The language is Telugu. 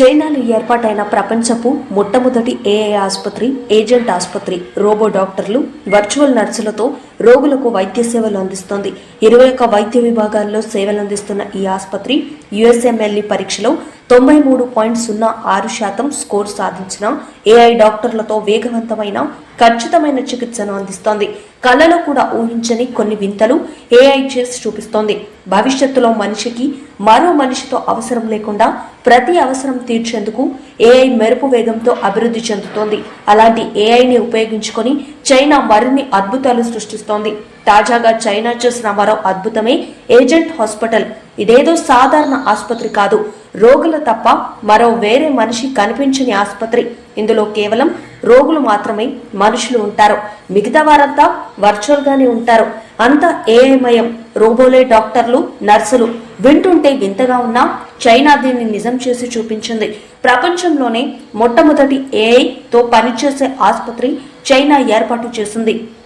చైనాలో ఏర్పాటైన ప్రపంచపు మొట్టమొదటి ఏఐ ఆసుపత్రి ఏజెంట్ ఆసుపత్రి రోబో డాక్టర్లు వర్చువల్ నర్సులతో రోగులకు వైద్య సేవలు అందిస్తోంది. ఇరవై ఒక్క వైద్య విభాగాల్లో సేవలు అందిస్తున్న ఈ ఆసుపత్రి యుఎస్ఎంఎల్ఈ పరీక్షలో తొంభై మూడు పాయింట్ సున్నా ఆరు శాతం స్కోర్ సాధించిన ఏఐ డాక్టర్లతో వేగవంతమైన ఖచ్చితమైన చికిత్సను అందిస్తోంది. కళలో కూడా ఊహించని కొన్ని వింతలు ఏఐ చేసి చూపిస్తోంది. భవిష్యత్తులో మనిషికి మరో మనిషితో అవసరం లేకుండా ప్రతి అవసరం తీర్చేందుకు ఏఐ మెరుపు వేగంతో అభివృద్ధి చెందుతోంది. అలాంటి ఏఐని ఉపయోగించుకొని చైనా మరిన్ని అద్భుతాలు సృష్టిస్తోంది. తాజాగా చైనా చేసిన మరో అద్భుతమే ఏజెంట్ హాస్పిటల్. ఇదేదో సాధారణ ఆసుపత్రి కాదు. రోగులు తప్ప మరో వేరే మనిషి కనిపించని ఆసుపత్రి. ఇందులో కేవలం రోగులు మాత్రమే మనుషులు ఉంటారు. మిగతా వారంతా వర్చువల్ గానే ఉంటారు. అంతా ఏఐమయం రోబోలే డాక్టర్లు నర్సులు వింటుంటే వింతగా ఉన్నా చైనా దీన్ని నిజం చేసి చూపించింది. ప్రపంచంలోనే మొట్టమొదటి ఏఐతో పనిచేసే ఆసుపత్రి చైనా ఏర్పాటు చేసింది.